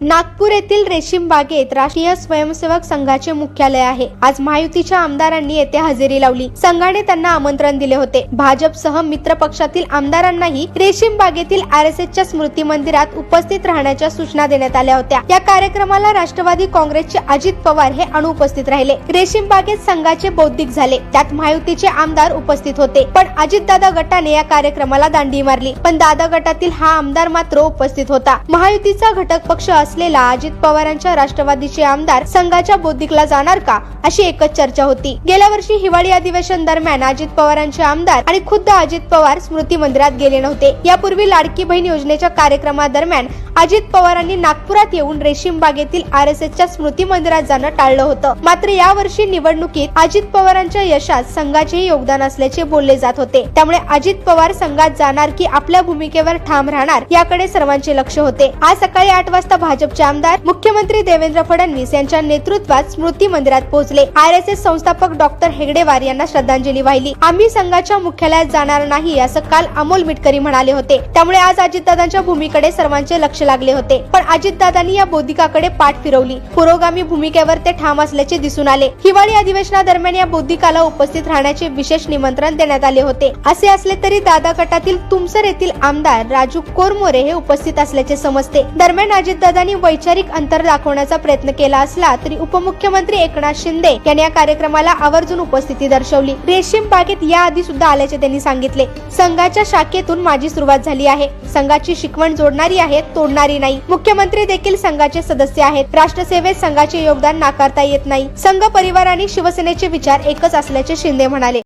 नागपूर येथील रेशीम बागेत राष्ट्रीय स्वयंसेवक संघाचे मुख्यालय आहे. आज महायुतीच्या आमदारांनी येथे हजेरी लावली. संघाने त्यांना आमंत्रण दिले होते. भाजपसह मित्र पक्षातील आमदारांनाही रेशीम बागेतील आर एस एसच्या स्मृती मंदिरात उपस्थित राहण्याच्या सूचना देण्यात आल्या होत्या. या कार्यक्रमाला राष्ट्रवादी काँग्रेसचे अजित पवार हे अनुपस्थित राहिले. रेशीम बागेत संघाचे बौद्धिक झाले. त्यात महायुतीचे आमदार उपस्थित होते. पण अजितदादा गटाने या कार्यक्रमाला दांडी मारली. पण दादा गटातील हा आमदार मात्र उपस्थित होता. महायुतीचा घटक पक्ष असलेला अजित पवारांच्या राष्ट्रवादीचे आमदार संघाच्या बौद्धिकला जाणार का? अशी एकच चर्चा होती. गेल्या वर्षी हिवाळी अधिवेशन दरम्यान अजित पवारांचे आमदार आणि खुद्द अजित पवार स्मृती मंदिरात गेले नव्हते. यापूर्वी लाडकी बहीण योजनेच्या कार्यक्रमादरम्यान अजित पवारांनी नागपुरात येऊन रेशीम बागेतील आर एस एसच्या स्मृती मंदिरात जाणं टाळलं होतं. मात्र यावर्षी निवडणुकीत अजित पवारांच्या यशात संघाचेही योगदान असल्याचे बोलले जात होते. त्यामुळे अजित पवार संघात जाणार की आपल्या भूमिकेवर ठाम राहणार याकडे सर्वांचे लक्ष होते. आज सकाळी आठ वाजता भाजपचे आमदार मुख्यमंत्री देवेंद्र फडणवीस यांच्या नेतृत्वात स्मृती मंदिरात पोहोचले. आर एस एस संस्थापक डॉक्टर हेगडेवार यांना श्रद्धांजली वाहिली. आम्ही संघाच्या मुख्यालयात जाणार नाही असं काल अमोल मिटकरी म्हणाले होते. त्यामुळे आज अजितदादांच्या भूमीकडे सर्वांचे लक्ष लागले होते. पण अजितदादांनी या बौद्धिकाकडे पाठ फिरवली. पुरोगामी भूमिकेवर ते ठाम असल्याचे दिसून आले. हिवाळी अधिवेशनादरम्यान या बौद्धिकाला उपस्थित राहण्याचे विशेष निमंत्रण देण्यात आले होते. असे असले तरी दादा गटातील तुमसर येथील आमदार राजू कोरमोरे हे उपस्थित असल्याचे समजते. दरम्यान अजितदादांनी वैचारिक अंतर दाखवण्याचा प्रयत्न केला असला तरी उपमुख्यमंत्री एकनाथ शिंदे यांनी या कार्यक्रमाला आवर्जून उपस्थिती दर्शवली. रेशीम बागेत याआधी सुद्धा आल्याचे त्यांनी सांगितले. संघाच्या शाखेतून माझी सुरुवात झाली आहे. संघाची शिकवण जोडणारी आहे तोडणार नाही. मुख्यमंत्री देखील संघाचे सदस्य आहेत. राष्ट्रसेवेत संघाचे योगदान नाकारता येत नाही. संघ परिवार आणि शिवसेनेचे विचार एकच असल्याचे शिंदे म्हणाले.